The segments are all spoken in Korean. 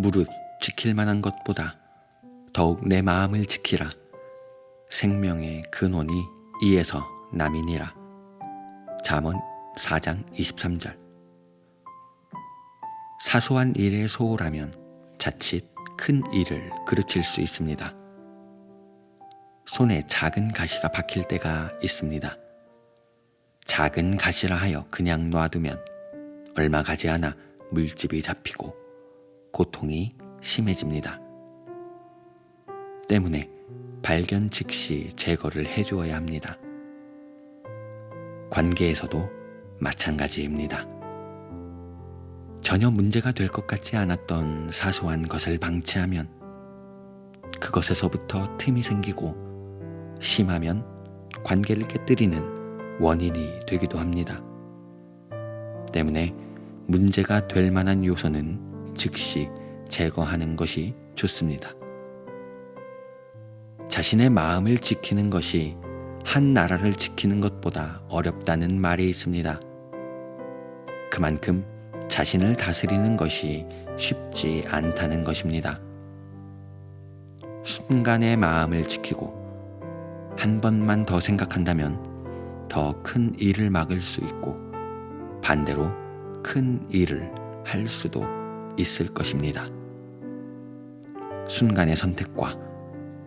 무릇 지킬 만한 것보다 더욱 내 마음을 지키라. 생명의 근원이 이에서 남이니라. 잠언 4장 23절. 사소한 일에 소홀하면 자칫 큰 일을 그르칠 수 있습니다. 손에 작은 가시가 박힐 때가 있습니다. 작은 가시라 하여 그냥 놔두면 얼마 가지 않아 물집이 잡히고 고통이 심해집니다. 때문에 발견 즉시 제거를 해주어야 합니다. 관계에서도 마찬가지입니다. 전혀 문제가 될 것 같지 않았던 사소한 것을 방치하면 그것에서부터 틈이 생기고 심하면 관계를 깨뜨리는 원인이 되기도 합니다. 때문에 문제가 될 만한 요소는 즉시 제거하는 것이 좋습니다. 자신의 마음을 지키는 것이 한 나라를 지키는 것보다 어렵다는 말이 있습니다. 그만큼 자신을 다스리는 것이 쉽지 않다는 것입니다. 순간의 마음을 지키고 한 번만 더 생각한다면 더 큰 일을 막을 수 있고 반대로 큰 일을 할 수도 있을 것입니다. 순간의 선택과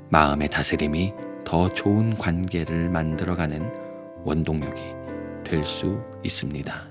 마음의 다스림이 더 좋은 관계를 만들어가는 원동력이 될 수 있습니다.